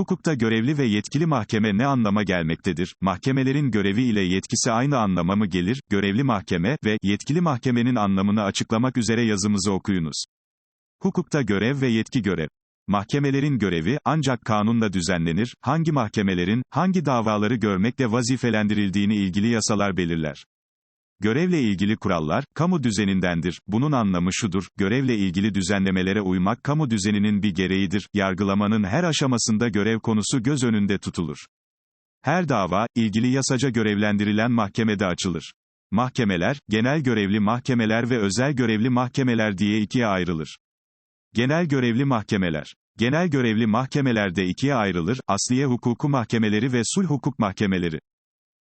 Hukukta görevli ve yetkili mahkeme ne anlama gelmektedir? Mahkemelerin görevi ile yetkisi aynı anlama mı gelir? Görevli mahkeme ve yetkili mahkemenin anlamını açıklamak üzere yazımızı okuyunuz. Hukukta görev ve yetki görev. Mahkemelerin görevi ancak kanunla düzenlenir. Hangi mahkemelerin hangi davaları görmekle vazifelendirildiğini ilgili yasalar belirler. Görevle ilgili kurallar, kamu düzenindendir. Bunun anlamı şudur, görevle ilgili düzenlemelere uymak kamu düzeninin bir gereğidir. Yargılamanın her aşamasında görev konusu göz önünde tutulur. Her dava, ilgili yasaca görevlendirilen mahkemede açılır. Mahkemeler, genel görevli mahkemeler ve özel görevli mahkemeler diye ikiye ayrılır. Genel görevli mahkemeler. Genel görevli mahkemelerde ikiye ayrılır, asliye hukuku mahkemeleri ve sulh hukuk mahkemeleri.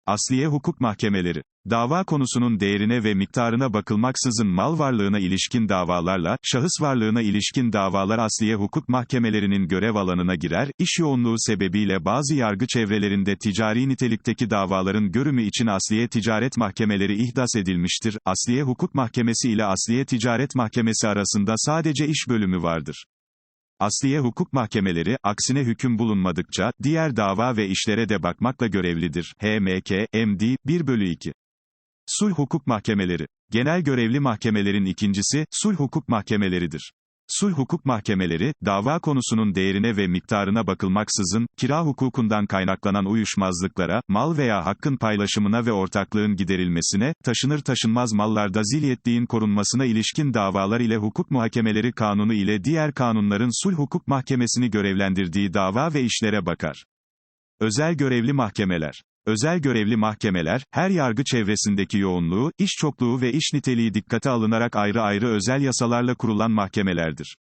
Asliye hukuk mahkemeleri. Dava konusunun değerine ve miktarına bakılmaksızın mal varlığına ilişkin davalarla, şahıs varlığına ilişkin davalar asliye hukuk mahkemelerinin görev alanına girer, iş yoğunluğu sebebiyle bazı yargı çevrelerinde ticari nitelikteki davaların görümü için asliye ticaret mahkemeleri ihdas edilmiştir. Asliye hukuk mahkemesi ile asliye ticaret mahkemesi arasında sadece iş bölümü vardır. Asliye hukuk mahkemeleri, aksine hüküm bulunmadıkça, diğer dava ve işlere de bakmakla görevlidir. HMK, MD, 1 bölü 2. Sulh hukuk mahkemeleri. Genel görevli mahkemelerin ikincisi, sulh hukuk mahkemeleridir. Sulh hukuk mahkemeleri, dava konusunun değerine ve miktarına bakılmaksızın, kira hukukundan kaynaklanan uyuşmazlıklara, mal veya hakkın paylaşımına ve ortaklığın giderilmesine, taşınır taşınmaz mallarda zilyetliğin korunmasına ilişkin davalar ile hukuk muhakemeleri kanunu ile diğer kanunların sulh hukuk mahkemesini görevlendirdiği dava ve işlere bakar. Özel görevli mahkemeler. Özel görevli mahkemeler, her yargı çevresindeki yoğunluğu, iş çokluğu ve iş niteliği dikkate alınarak ayrı ayrı özel yasalarla kurulan mahkemelerdir.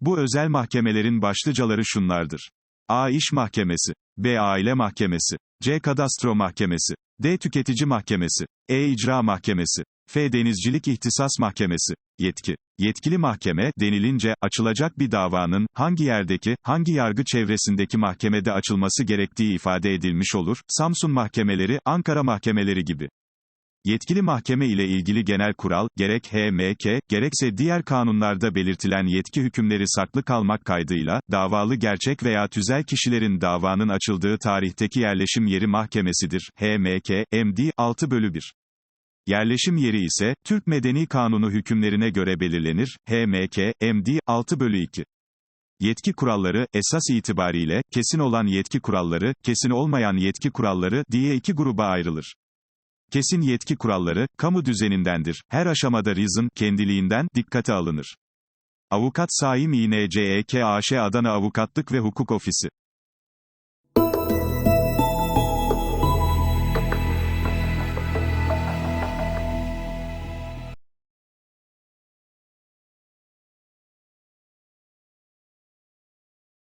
Bu özel mahkemelerin başlıcaları şunlardır. A. İş Mahkemesi. B. Aile Mahkemesi. C. Kadastro Mahkemesi. D. Tüketici Mahkemesi. E. İcra Mahkemesi. F. Denizcilik İhtisas Mahkemesi. Yetki. Yetkili mahkeme, denilince, açılacak bir davanın, hangi yerdeki, hangi yargı çevresindeki mahkemede açılması gerektiği ifade edilmiş olur, Samsun mahkemeleri, Ankara mahkemeleri gibi. Yetkili mahkeme ile ilgili genel kural, gerek HMK, gerekse diğer kanunlarda belirtilen yetki hükümleri saklı kalmak kaydıyla, davalı gerçek veya tüzel kişilerin davanın açıldığı tarihteki yerleşim yeri mahkemesidir. HMK, MD, 6 bölü 1. Yerleşim yeri ise, Türk Medeni Kanunu hükümlerine göre belirlenir, HMK, MD, 6 bölü 2. Yetki kuralları, esas itibariyle, kesin olan yetki kuralları, kesin olmayan yetki kuralları, diye iki gruba ayrılır. Kesin yetki kuralları, kamu düzenindendir. Her aşamada rizın, kendiliğinden, dikkate alınır. Avukat Saim İNCEK AŞ Adana Avukatlık ve Hukuk Ofisi